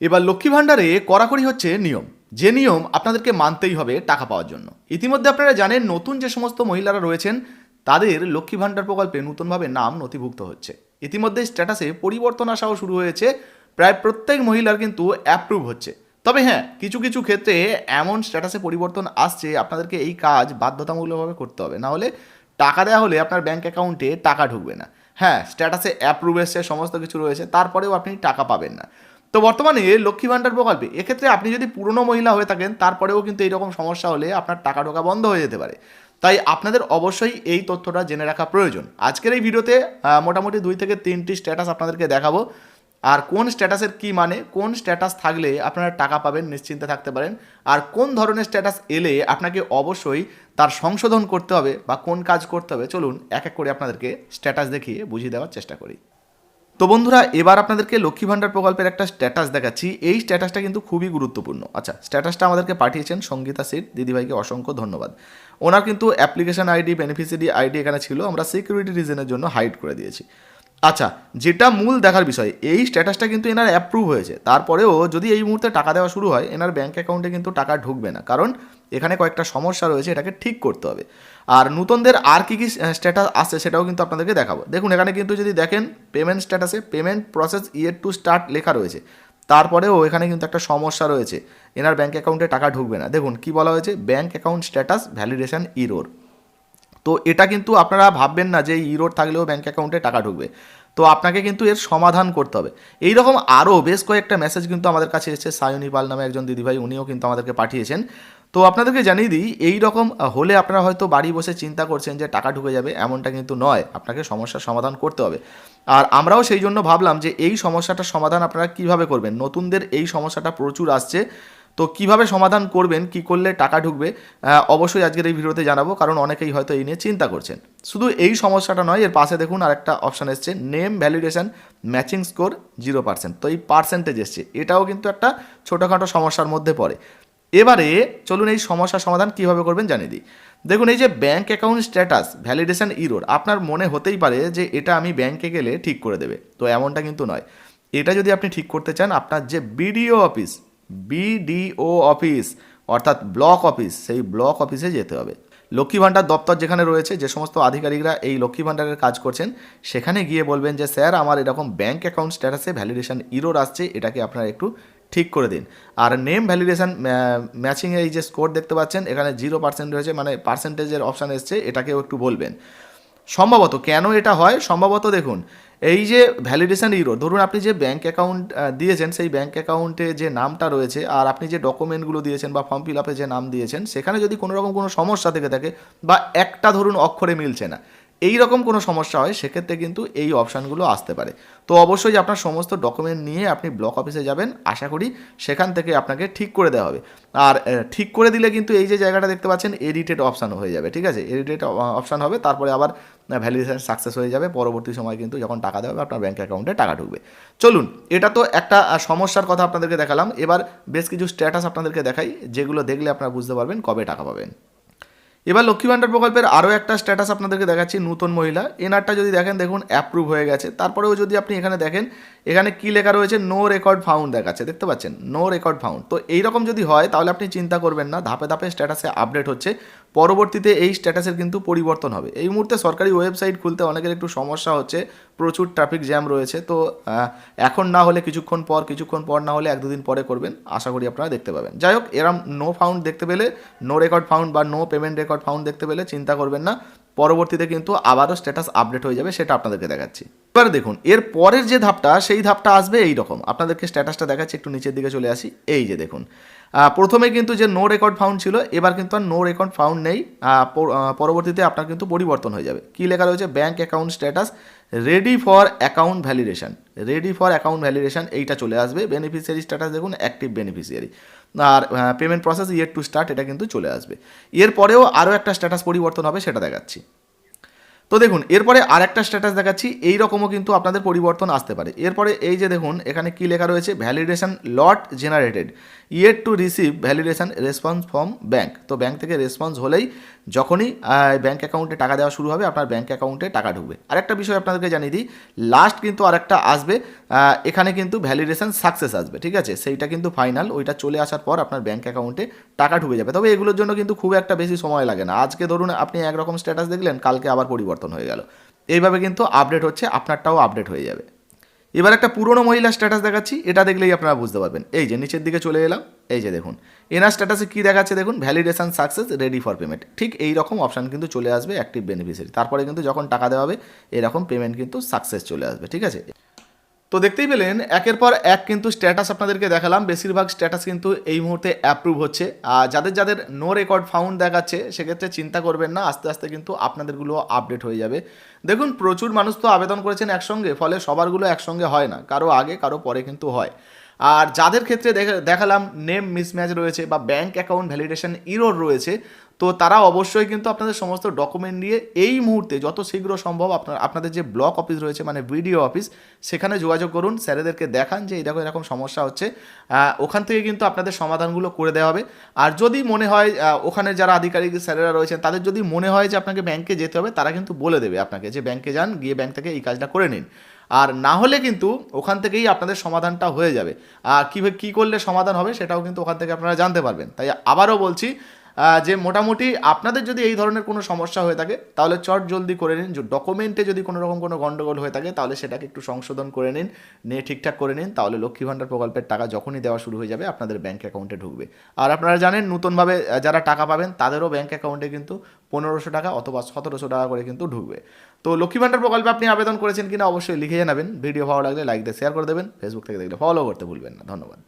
এবার লক্ষ্মী ভাণ্ডারে কড়াকড়ি হচ্ছে নিয়ম। যে নিয়ম আপনাদেরকে মানতেই হবে টাকা পাওয়ার জন্য। ইতিমধ্যে আপনারা জানেন, নতুন যে সমস্ত মহিলারা রয়েছেন, তাদের লক্ষ্মী ভাণ্ডার প্রকল্পে নতুনভাবে নাম নথিভুক্ত হচ্ছে। ইতিমধ্যে স্ট্যাটাসে পরিবর্তন আসাও শুরু হয়েছে। প্রায় প্রত্যেক মহিলার কিন্তু অ্যাপ্রুভ হচ্ছে। তবে হ্যাঁ কিছু কিছু ক্ষেত্রে এমন স্ট্যাটাসে পরিবর্তন আসছে, আপনাদেরকে এই কাজ বাধ্যতামূলকভাবে করতে হবে। না হলে টাকা দেওয়া হলে আপনার ব্যাঙ্ক অ্যাকাউন্টে টাকা ঢুকবে না। হ্যাঁ স্ট্যাটাসে অ্যাপ্রুভ এসছে, সমস্ত কিছু রয়েছে, তারপরেও আপনি টাকা পাবেন না। তো বর্তমানে লক্ষ্মী ভাণ্ডার প্রকল্পে, এক্ষেত্রে আপনি যদি পুরনো মহিলা হয়ে থাকেন, তারপরেও কিন্তু এইরকম সমস্যা হলে আপনার টাকা ঢোকা বন্ধ হয়ে যেতে পারে। তাই আপনাদের অবশ্যই এই তথ্যটা জেনে রাখা প্রয়োজন। আজকের এই ভিডিওতে মোটামুটি দুই থেকে তিনটি স্ট্যাটাস আপনাদেরকে দেখাবো। আর কোন স্ট্যাটাসের কি মানে কোন স্ট্যাটাস থাকলে আপনারা টাকা পাবেন নিশ্চিন্তে থাকতে পারেন। আর কোন ধরনের স্ট্যাটাস এলে আপনাকে অবশ্যই তার সংশোধন করতে হবে বা কোন কাজ করতে হবে, চলুন এক এক করে আপনাদেরকে স্ট্যাটাস দেখিয়ে বুঝিয়ে দেওয়ার চেষ্টা করি। তো বন্ধুরা, এবার আপনাদেরকে লক্ষ্মী ভাণ্ডার প্রকল্পের একটা স্ট্যাটাস দেখাচ্ছি। এই স্ট্যাটাসটা কিন্তু খুবই গুরুত্বপূর্ণ। আচ্ছা স্ট্যাটাসটা আমাদেরকে পাঠিয়েছেন সঙ্গীতা সিট, দিদিভাইকে অসংখ্য ধন্যবাদ। ওনার কিন্তু অ্যাপ্লিকেশন আইডি বেনিফিসিয়ারি আইডি এখানে ছিল, আমরা সিকিউরিটি রিজনের জন্য হাইড করে দিয়েছি। আচ্ছা যেটা মূল দেখার বিষয়, এই স্ট্যাটাসটা কিন্তু এনার অ্যাপ্রুভ হয়েছে। তারপরেও যদি এই মুহূর্তে টাকা দেওয়া শুরু হয়, এনার ব্যাঙ্ক অ্যাকাউন্টে কিন্তু টাকা ঢুকবে না। কারণ, এখানে কয়েকটা সমস্যা রয়েছে, এটাকে ঠিক করতে হবে। আর নতুনদের আর কী কী স্ট্যাটাস আসছে সেটাও কিন্তু আপনাদেরকে দেখাবো। দেখুন, এখানে কিন্তু যদি দেখেন পেমেন্ট স্ট্যাটাসে payment process yet to start লেখা রয়েছে। তারপরেও এখানে কিন্তু একটা সমস্যা রয়েছে। এনার ব্যাঙ্ক অ্যাকাউন্টে টাকা ঢুকবে না। দেখুন, কি বলা হয়েছে? Bank account status validation error তো এটা কিন্তু আপনারা ভাববেন না যে ইরোর থাকলেও ব্যাঙ্ক অ্যাকাউন্টে টাকা ঢুকবে। তো আপনাকে কিন্তু এর সমাধান করতে হবে। এই রকম আরও বেশ কয়েকটা মেসেজ কিন্তু আমাদের কাছে এসেছে। সায়নী পাল নামে একজন দিদিভাই, উনিও কিন্তু আমাদেরকে পাঠিয়েছেন। তো আপনাদেরকে জানিয়ে দিই, এই রকম হলে আপনারা হয়তো বাড়ি বসে চিন্তা করছেন যে টাকা ঢুকে যাবে, এমনটা কিন্তু নয়। আপনাকে সমস্যার সমাধান করতে হবে। আর আমরাও সেই জন্য ভাবলাম যে এই সমস্যাটার সমাধান আপনারা কীভাবে করবেন? নতুনদের এই সমস্যাটা প্রচুর আসছে। তো কীভাবে সমাধান করবেন, কি করলে টাকা ঢুকবে অবশ্যই আজকের এই ভিডিওতে জানাব, কারণ অনেকেই হয়তো এই নিয়ে চিন্তা করছেন। শুধু এই সমস্যাটা নয়, এর পাশে দেখুন আরেকটা অপশান এসছে, name validation matching score zero percent. তো এই পার্সেন্টেজ এসছে। এটাও কিন্তু একটা ছোটোখাটো সমস্যার মধ্যে পড়ে। এবারে চলুন এই সমস্যার সমাধান কীভাবে করবেন জানিয়ে দিই। দেখুন, এই যে bank account status validation error আপনার মনে হতেই পারে যে এটা আমি ব্যাংকে গেলে ঠিক করে দেবে। তো এমনটা কিন্তু নয়। এটা যদি আপনি ঠিক করতে চান, আপনার যে বিডিও অফিস বিডিও অফিস অর্থাৎ ব্লক অফিস সেই ব্লক অফিসে যেতে হবে। লক্ষ্মী ভাণ্ডার দপ্তর যেখানে রয়েছে, যে সমস্ত আধিকারিকরা এই লক্ষ্মী ভাণ্ডারের কাজ করছেন, সেখানে গিয়ে বলবেন যে, স্যার, আমার এরকম ব্যাঙ্ক অ্যাকাউন্ট স্ট্যাটাসে ভ্যালিডেশন ইরোর আসছে, এটাকে আপনারা একটু ঠিক করে দিন। আর নেম ভ্যালিডেশন ম্যাচিংয়ে এই যে স্কোর দেখতে পাচ্ছেন, এখানে জিরো পার্সেন্ট রয়েছে মানে পার্সেন্টেজের অপশান এসছে, এটাকেও একটু বলবেন। সম্ভবত কেন এটা হয়? সম্ভবত দেখুন, এই যে ভ্যালিডেশন ইরো ধরুন আপনি যে ব্যাঙ্ক অ্যাকাউন্ট দিয়েছেন, সেই ব্যাঙ্ক অ্যাকাউন্টে যে নামটা রয়েছে, আর আপনি যে ডকুমেন্টগুলো দিয়েছেন বা ফর্ম ফিল আপে যে নাম দিয়েছেন, সেখানে যদি কোনো রকম কোনো সমস্যা থেকে থাকে, বা একটা ধরুন অক্ষরে মিলছে না এই রকম কোনো সমস্যা হয়, সেক্ষেত্রে কিন্তু এই অপশানগুলো আসতে পারে। তো অবশ্যই আপনার সমস্ত ডকুমেন্ট নিয়ে আপনি ব্লক অফিসে যাবেন, আশা করি সেখান থেকে আপনাকে ঠিক করে দেওয়া হবে। আর ঠিক করে দিলে কিন্তু এই যে জায়গাটা দেখতে পাচ্ছেন, এডিটেড অপশান হয়ে যাবে, ঠিক আছে? এডিটেড অপশান হবে, তারপরে আবার ভ্যালিডেশন সাকসেস হয়ে যাবে, পরবর্তী সময় কিন্তু যখন টাকা দেওয়া হবে, আপনার ব্যাঙ্ক অ্যাকাউন্টে টাকা ঢুকবে। চলুন, এটা তো একটা সমস্যার কথা আপনাদেরকে দেখালাম। এবার বেশ কিছু স্ট্যাটাস আপনাদেরকে দেখাই, যেগুলো দেখলে আপনারা বুঝতে পারবেন কবে টাকা পাবেন। এবার লক্ষ্মী ভাণ্ডার প্রকল্পের আরও একটা স্ট্যাটাস আপনাদেরকে দেখাচ্ছি, নতুন মহিলা। এনআরটা যদি দেখেন, দেখুন অ্যাপ্রুভ হয়ে গেছে। তারপরেও যদি আপনি এখানে দেখেন, এখানে কী লেখা রয়েছে? নো রেকর্ড ফাউন্ড দেখাচ্ছে। দেখতে পাচ্ছেন? নো রেকর্ড ফাউন্ড তো এইরকম যদি হয়, তাহলে আপনি চিন্তা করবেন না, ধাপে ধাপে স্ট্যাটাসে আপডেট হচ্ছে। পরবর্তীতে এই স্ট্যাটাসের কিন্তু পরিবর্তন হবে। এই মুহূর্তে সরকারি ওয়েবসাইট খুলতে অনেকের একটু সমস্যা হচ্ছে। প্রচুর ট্রাফিক জ্যাম রয়েছে, তো এখন না হলে কিছুক্ষণ পর কিছুক্ষণ পর না হলে এক দুদিন পরে করবেন, আশা করি আপনারা দেখতে পাবেন। যাই হোক, এরম নো ফাউন্ড দেখতে পেলে নো রেকর্ড ফাউন্ড বা নো পেমেন্ট রেকর্ড ফাউন্ড দেখতে পেলে চিন্তা করবেন না। পরবর্তীতে কিন্তু আবারও স্ট্যাটাস আপডেট হয়ে যাবে, সেটা আপনাদেরকে দেখাচ্ছি। এবার দেখুন, এর পরের যে ধাপটা, সেই ধাপটা আসবে এই রকম। আপনাদেরকে স্ট্যাটাসটা দেখাচ্ছি, একটু নিচের দিকে চলে আসি। এই যে দেখুন প্রথমে কিন্তু যে নো রেকর্ড ফাউন্ড ছিল, এবার কিন্তু আর নো রেকর্ড ফাউন্ড নেই। পরবর্তীতে আপনার কিন্তু পরিবর্তন হয়ে যাবে। কি লেখা রয়েছে? Bank account status ready for account validation ready for account validation এইটা চলে আসবে। বেনিফিসিয়ারি স্ট্যাটাস দেখুন active beneficiary R payment process yet to start এটা কিন্তু চলে আসবে। এরপরেও আরও একটা স্ট্যাটাস পরিবর্তন হবে, সেটা দেখাচ্ছি। তো দেখুন, এরপরে আর একটা স্ট্যাটাস দেখাচ্ছি এই রকমও কিন্তু আপনাদের পরিবর্তন আসতে পারে। এরপরে এই যে দেখুন, এখানে কি লেখা রয়েছে? Validation lot generated yet to receive validation response from bank তো ব্যাঙ্ক থেকে রেসপন্স হলেই যখনই ব্যাঙ্ক অ্যাকাউন্টে টাকা দেওয়া শুরু হবে, আপনার ব্যাঙ্ক অ্যাকাউন্টে টাকা ঢুকবে। আরেকটা বিষয় আপনাদেরকে জানিয়ে দিই লাস্ট কিন্তু আরেকটা আসবে। এখানে কিন্তু ভ্যালিডেশন সাকসেস আসবে, ঠিক আছে? সেইটা কিন্তু ফাইনাল ওইটা চলে আসার পর আপনার ব্যাঙ্ক অ্যাকাউন্টে টাকা ঢুকে যাবে। তবে এগুলোর জন্য কিন্তু খুব একটা বেশি সময় লাগে না। আজকে ধরুন আপনি একরকম স্ট্যাটাস দেখলেন, কালকে আবার পরিবর্তন হয়ে গেল। এইভাবে কিন্তু আপডেট হচ্ছে, আপনারটাও আপডেট হয়ে যাবে। এবার একটা পুরনো মহিলা স্ট্যাটাস দেখাচ্ছি, এটা দেখলেই আপনারা বুঝতে পারবেন। এই যে নিচের দিকে চলে এলাম, এই যে দেখুন, এনার স্ট্যাটাসে কী দেখাচ্ছে দেখুন? Validation success ready for payment ঠিক এই রকম অপশান কিন্তু চলে আসবে অ্যাক্টিভ বেনিফিসিয়ারি তারপরে কিন্তু যখন টাকা দেওয়া হবে, এরকম পেমেন্ট কিন্তু সাকসেস চলে আসবে, ঠিক আছে? তো দেখতেই পেলেন, একের পর এক কিন্তু স্ট্যাটাস আপনাদেরকে দেখালাম। বেশিরভাগ স্ট্যাটাস কিন্তু এই মুহূর্তে অ্যাপ্রুভ হচ্ছে। আর যাদের যাদের নো রেকর্ড ফাউন্ড দেখাচ্ছে, সেক্ষেত্রে চিন্তা করবেন না, আস্তে আস্তে কিন্তু আপনাদেরগুলো আপডেট হয়ে যাবে। দেখুন, প্রচুর মানুষ তো আবেদন করেছেন একসঙ্গে, ফলে সবারগুলো একসঙ্গে হয় না, কারও আগে, কারও পরে কিন্তু হয়। আর যাদের ক্ষেত্রে দেখালাম নেম মিসম্যাচ রয়েছে বা ব্যাংক অ্যাকাউন্ট ভ্যালিডেশন ইরোর রয়েছে, তো তারা অবশ্যই কিন্তু আপনাদের সমস্ত ডকুমেন্ট নিয়ে এই মুহূর্তে যত শীঘ্র সম্ভব আপনার আপনাদের যে ব্লক অফিস রয়েছে মানে ভিডিও অফিস সেখানে যোগাযোগ করুন, স্যারেদেরকে দেখান যে এরকম এরকম সমস্যা হচ্ছে। ওখান থেকে কিন্তু আপনাদের সমাধানগুলো করে দেওয়া হবে। আর যদি মনে হয় ওখানে যারা আধিকারিক স্যারেরা রয়েছেন, তাদের যদি মনে হয় যে আপনাকে ব্যাংকে যেতে হবে, তারা কিন্তু বলে দেবে আপনাকে যে ব্যাংকে যান, গিয়ে ব্যাংক থেকে এই কাজটা করে নিন। আর না হলে কিন্তু ওখান থেকেই আপনাদের সমাধানটা হয়ে যাবে। আর কীভাবে কী করলে সমাধান হবে সেটাও কিন্তু ওখান থেকে আপনারা জানতে পারবেন। তাই আবারও বলছি যে মোটামুটি আপনাদের যদি এই ধরনের কোনো সমস্যা হয়ে থাকে, তাহলে চট জলদি করে নিন। যে ডকুমেন্টে যদি কোনো রকম কোনো গণ্ডগোল হয়ে থাকে, তাহলে সেটাকে একটু সংশোধন করে নিন, নিয়ে ঠিকঠাক করে নিন, তাহলে লক্ষ্মী ভাণ্ডার প্রকল্পের টাকা যখনই দেওয়া শুরু হয়ে যাবে, আপনাদের ব্যাঙ্ক অ্যাকাউন্টে ঢুকবে। আর আপনারা জানেন, নতুনভাবে যারা টাকা পাবেন, তাদেরও ব্যাঙ্ক অ্যাকাউন্টে কিন্তু পনেরোশো টাকা অথবা সতেরোশো টাকা করে কিন্তু ঢুকবে। তো লক্ষ্মী ভাণ্ডার প্রকল্পে আপনি আবেদন করেছেন কিনা, অবশ্যই লিখে জানাবেন। ভিডিও ভালো লাগলে লাইক দিয়ে শেয়ার করে দেবেন। ফেসবুক থেকে দেখলে ফলো করতে ভুলবেন না। ধন্যবাদ।